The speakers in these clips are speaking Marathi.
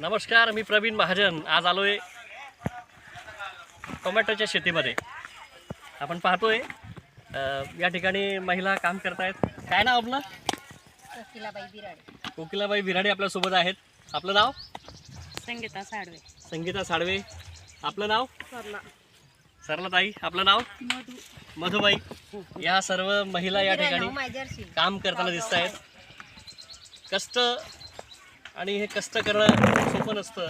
नमस्कार मी प्रवीण महाजन. आज आलोय टोमॅटोच्या शेतीमध्ये. आपण पाहतोय या ठिकाणी महिला काम करतायत. काय नाव आपलं? कोकिलाबाई बिराडे. कोकिलाबाई विराडे आपल्यासोबत आहेत. आपलं नाव? संगीता साडवे संगीता साळवे. आपलं नाव? सरला. सरलाताई. आपलं नाव? मधू. मधुबाई. या सर्व महिला या ठिकाणी काम करताना दिसत आहेत कष्ट आणि हे कष्ट करणं सोपं नसतं.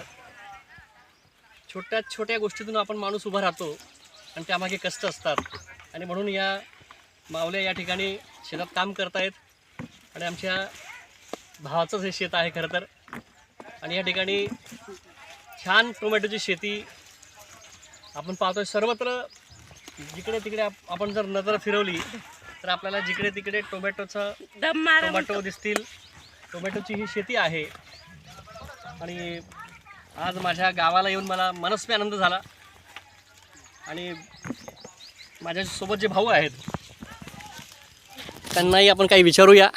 छोट्या छोट्या गोष्टीतून आपण माणूस उभा राहतो आणि त्यामागे कष्ट असतात. आणि म्हणून या मावल्या या ठिकाणी शेतात काम करतायत आणि आमच्या भावाचंच हे शेत आहे खरं तर. आणि या ठिकाणी छान टोमॅटोची शेती आपण पाहतोय. सर्वत्र जिकडे तिकडे आप- आपण जर नजर फिरवली तर आपल्याला जिकडे तिकडे टोमॅटोचं टोमॅटो दिसतील. टोमॅटोची ही शेती आहे. आणि आज माझ्या गावाला येऊन मला मनस्वी आनंद झाला. आणि माझ्यासोबत जे भाऊ आहेत त्यांनाही आपण काही विचारूया.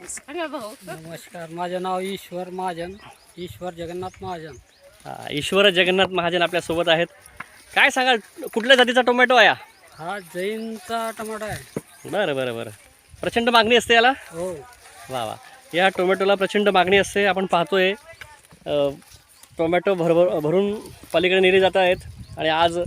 नमस्कार माझं नाव ईश्वर महाजन ईश्वर जगन्नाथ महाजन. हा, ईश्वर जगन्नाथ महाजन आपल्यासोबत आहेत. काय सांगाल कुठल्या जातीचा टोमॅटो आहे हा? हा जैनचा टमाटा आहे. बरं बरं बरं. प्रचंड मागणी असते याला? हो. वा वा. या टोमॅटोला प्रचंड मागणी असते आपण पाहतोय. टोमॅटो भरभर भरून पलीकडे नेले जात आहेत. आणि आज